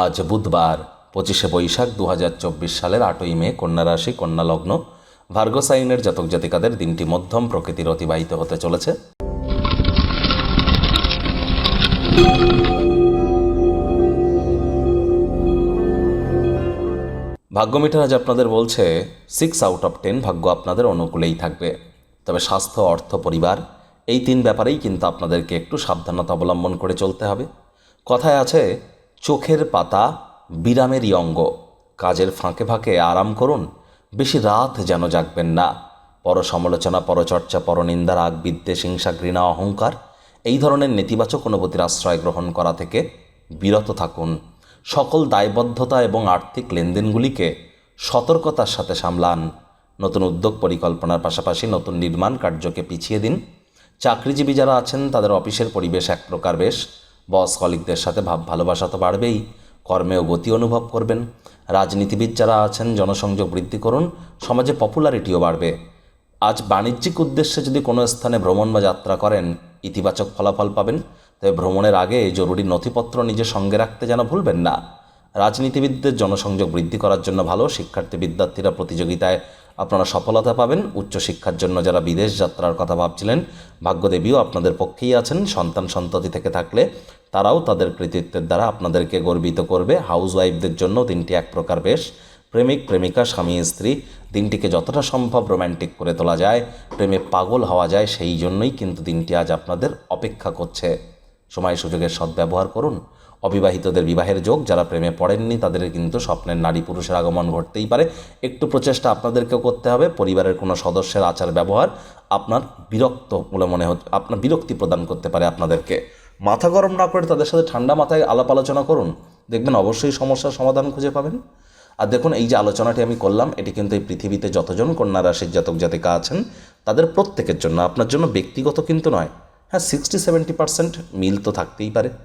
আজ বুধবার, পঁচিশে বৈশাখ দু হাজার চব্বিশ সালের আটই মে, কন্যা রাশি, কন্যা লগ্ন। ভার্গসাইনের জাতক জাতিকাদের দিনটি মধ্যম প্রকৃতির অতিবাহিত হতে চলেছে। ভাগ্যমিটার আজ আপনাদের বলছে সিক্স আউট অফ টেন ভাগ্য আপনাদের অনুকূলেই থাকবে। তবে স্বাস্থ্য, অর্থ, পরিবার, এই তিন ব্যাপারেই কিন্তু আপনাদেরকে একটু সাবধানতা অবলম্বন করে চলতে হবে। কথায় আছে চোখের পাতা বিরামেরই অঙ্গ। কাজের ফাঁকে ফাঁকে আরাম করুন, বেশি রাত যেন জাগবেন না। পর সমালোচনা পরচর্চা, পরনিন্দা রাগ বিদ্বেষ হিংসা, ঘৃণা, অহংকার, এই ধরনের নেতিবাচক অনুভূতির আশ্রয় গ্রহণ করা থেকে বিরত থাকুন। সকল দায়বদ্ধতা এবং আর্থিক লেনদেনগুলিকে সতর্কতার সাথে সামলান। নতুন উদ্যোগ পরিকল্পনার পাশাপাশি নতুন নির্মাণ কার্যকে পিছিয়ে দিন। চাকরিজীবী যারা আছেন, তাদের অফিসের পরিবেশ এক প্রকার বেশ। বস কলিকদের সাথে ভাব ভালোবাসা তো বাড়বেই কর্মেও গতি অনুভব করবেন। রাজনীতিবিদ যারা আছেন, জনসংযোগ বৃদ্ধি করুন, সমাজে পপুলারিটিও বাড়বে। আজ বাণিজ্যিক উদ্দেশ্যে যদি কোনো স্থানে ভ্রমণ বা যাত্রা করেন, ইতিবাচক ফলাফল পাবেন। তবে ভ্রমণের আগে জরুরি নথিপত্র নিজে সঙ্গে রাখতে যেন ভুলবেন না। রাজনীতিবিদদের জনসংযোগ বৃদ্ধি করার জন্য ভালো শিক্ষার্থী বিদ্যার্থীরা প্রতিযোগিতায় আপনারা সফলতা পাবেন। উচ্চশিক্ষার জন্য যারা বিদেশ যাত্রার কথা ভাবছিলেন, ভাগ্যদেবীও আপনাদের পক্ষেই আছেন। সন্তান সন্ততি থেকে থাকলে তারাও তাদের কৃতিত্বের দ্বারা আপনাদেরকে গর্বিত করবে। হাউস ওয়াইফদের জন্য দিনটি এক প্রকার বেশ। প্রেমিক, প্রেমিকা, স্বামী, স্ত্রী, দিনটিকে যতটা সম্ভব রোম্যান্টিক করে তোলা যায়। প্রেমে পাগল হওয়া যায়, সেই জন্যই কিন্তু দিনটি আজ আপনাদের অপেক্ষা করছে। সময় সুযোগের সদ্ব্যবহার করুন। অবিবাহিতদের বিবাহের যোগ, যারা প্রেমে পড়েননি, তাদের কিন্তু স্বপ্নের নারী পুরুষের আগমন ঘটতেই পারে। একটু প্রচেষ্টা আপনাদেরকেও করতে হবে। পরিবারের কোনো সদস্যের আচার ব্যবহার আপনার বিরক্ত বলে মনে হচ্ছে আপনার বিরক্তি প্রদান করতে পারে আপনাদেরকে। মাথা গরম না করে তাদের সাথে ঠান্ডা মাথায় আলাপ আলোচনা করুন। দেখবেন অবশ্যই সমস্যার সমাধান খুঁজে পাবেন। আর দেখুন, এই যে আলোচনাটি আমি করলাম, এটি কিন্তু এই পৃথিবীতে যতজন কন্যা রাশির জাতক জাতিকা আছেন, তাদের প্রত্যেকের জন্য, আপনার জন্য ব্যক্তিগত কিন্তু নয়। হ্যাঁ সিক্সটি সেভেন্টি পার্সেন্ট মিল তো থাকতেই পারে।